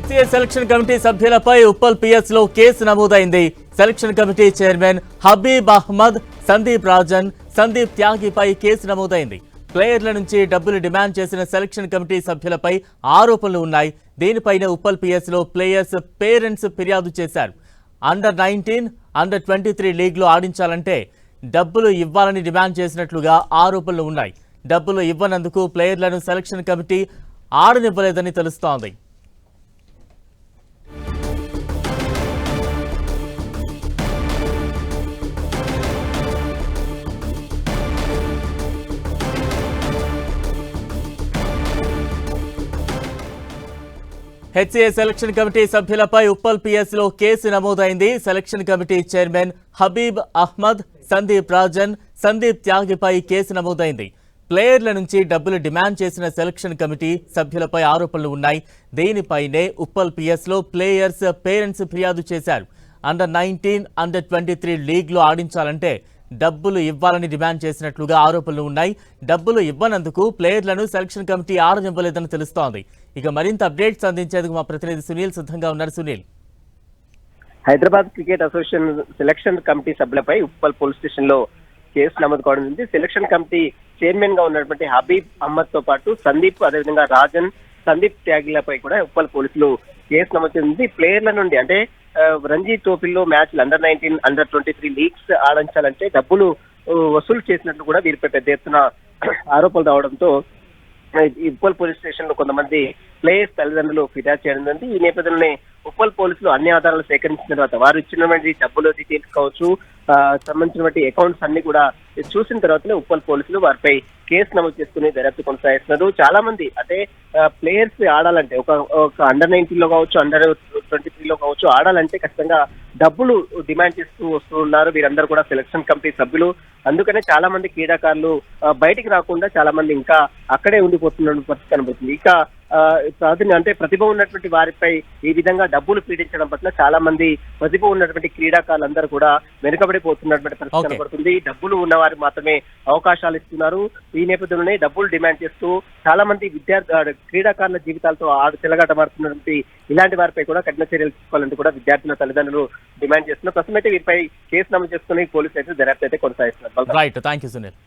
HCA selection committee సభ్యులపై ఉప్పల్ పిఎస్లో case నమోదైంది. Selection committee chairman Habib Ahmed Sandeep Rajan Sandeep త్యాగిపై case నమోదైంది. ప్లేయర్ల నుంచి డబ్బులు డిమాండ్ చేసిన సెలక్షన్ కమిటీ సభ్యులపై ఆరోపణలు ఉన్నాయి. దీనిపైన ఉప్పల్ పిఎస్లో ప్లేయర్స్ పేరెంట్స్ ఫిర్యాదు చేశారు. Under nineteen under twenty three లీగ్లో ఆడించాలంటే డబ్బులు ఇవ్వాలని డిమాండ్ చేసినట్లుగా ఆరోపణలు ఉన్నాయి. డబ్బులు ఇవ్వనందుకు ప్లేయర్లను సెలక్షన్ కమిటీ ఆడనివ్వలేదని తెలుస్తోంది. హెచ్ఏ సెలక్షన్ కమిటీ సభ్యులపై ఉప్పల్ పిఎస్లో కేసు నమోదైంది. Selection committee chairman Habib Ahmed Sandeep Rajan Sandeep త్యాగిపై case నమోదైంది. ప్లేయర్ల నుంచి డబ్బులు డిమాండ్ చేసిన సెలక్షన్ కమిటీ సభ్యులపై ఆరోపణలు ఉన్నాయి. దీనిపైనే ఉప్పల్ పిఎస్లో ప్లేయర్స్ పేరెంట్స్ ఫిర్యాదు చేశారు. Under nineteen under twenty three లీగ్లో ఆడించాలంటే డబ్బులు ఇవ్వాలని డిమాండ్ చేసినట్లుగా ఆరోపణలు ఉన్నాయి. డబ్బులు ఇవ్వనందుకు ప్లేయర్లను సెలక్షన్ కమిటీ ఆడనివ్వలేదని తెలుస్తోంది. ఇక మరింత అప్డేట్స్ అందించేందుకు మా ప్రతినిధి సునీల్ సిద్ధంగా ఉన్నారు. Sunil. Hyderabad cricket association selection committee సభ్యులపై Uppal police స్టేషన్లో కేసు నమోదు కావడం జరిగింది. సెలక్షన్ కమిటీ చైర్మన్గా ఉన్నటువంటి హబీబ్ అహ్మద్తో పాటు సందీప్ అదేవిధంగా రాజన్ సందీప్ త్యాగిలపై కూడా ఉప్పల్ పోలీసులు కేసు నమోదు చేసింది ప్లేయర్ల నుండి అంటే రంజీ ట్రోఫీలో మ్యాచ్లు under nineteen under twenty three leagues ఆడించాలంటే డబ్బులు వసూలు చేసినట్లు కూడా వీరిపై పెద్ద ఎత్తున ఆరోపణలు రావడంతో ఉప్పల్ పోలీస్ స్టేషన్లో కొంతమంది ప్లేయర్స్ తల్లిదండ్రులు ఫిర్యాదు చేయడం జరిగింది. ఈ నేపథ్యంలోనే ఉప్పల్ పోలీసులు అన్ని ఆధారాలు సేకరించిన తర్వాత వారు ఇచ్చినటువంటి డబ్బులు డీటెయిల్స్ కావచ్చు సంబంధించినటువంటి అకౌంట్స్ అన్ని కూడా చూసిన తర్వాతనే ఉప్పల్ పోలీసులు వారిపై కేసు నమోదు చేసుకుని దర్యాప్తు కొనసాగిస్తున్నారు. చాలా మంది అంటే ప్లేయర్స్ ఆడాలంటే ఒక ఒక అండర్ నైన్టీన్లో కావచ్చు అండర్ ట్వంటీ త్రీ లో కావచ్చు ఆడాలంటే ఖచ్చితంగా డబ్బులు డిమాండ్ చేస్తూ వస్తూ ఉన్నారు. వీరందరూ కూడా సెలక్షన్ కమిటీ సభ్యులు. అందుకనే చాలా మంది క్రీడాకారులు బయటికి రాకుండా చాలా మంది ఇంకా అక్కడే ఉండిపోతున్న పరిస్థితి కనబడుతుంది. ఇక ప్రాధాన్యం అంటే ప్రతిభ ఉన్నటువంటి వారిపై ఈ విధంగా డబ్బులు పీడించడం పట్ల చాలా మంది ప్రతిభ ఉన్నటువంటి క్రీడాకారులందరూ కూడా వెనుకబడిపోతున్నటువంటి పరిస్థితి. కనబడుతుంది. డబ్బులు ఉన్న వారికి మాత్రమే అవకాశాలు ఇస్తున్నారు. ఈ నేపథ్యంలోనే డబ్బులు డిమాండ్ చేస్తూ చాలా మంది విద్యార్థి క్రీడాకారుల జీవితాలతో ఆడు చెలగాటమాడుతున్నటువంటి ఇలాంటి వారిపై కూడా కఠిన చర్యలు తీసుకోవాలంటూ కూడా విద్యార్థుల తల్లిదండ్రులు డిమాండ్ చేస్తున్నారు. ప్రస్తుతం అయితే వీరిపై కేసు నమోదు చేసుకుని పోలీసులు అయితే దర్యాప్తు అయితే కొనసాగిస్తున్నారు. Right thank you Sunil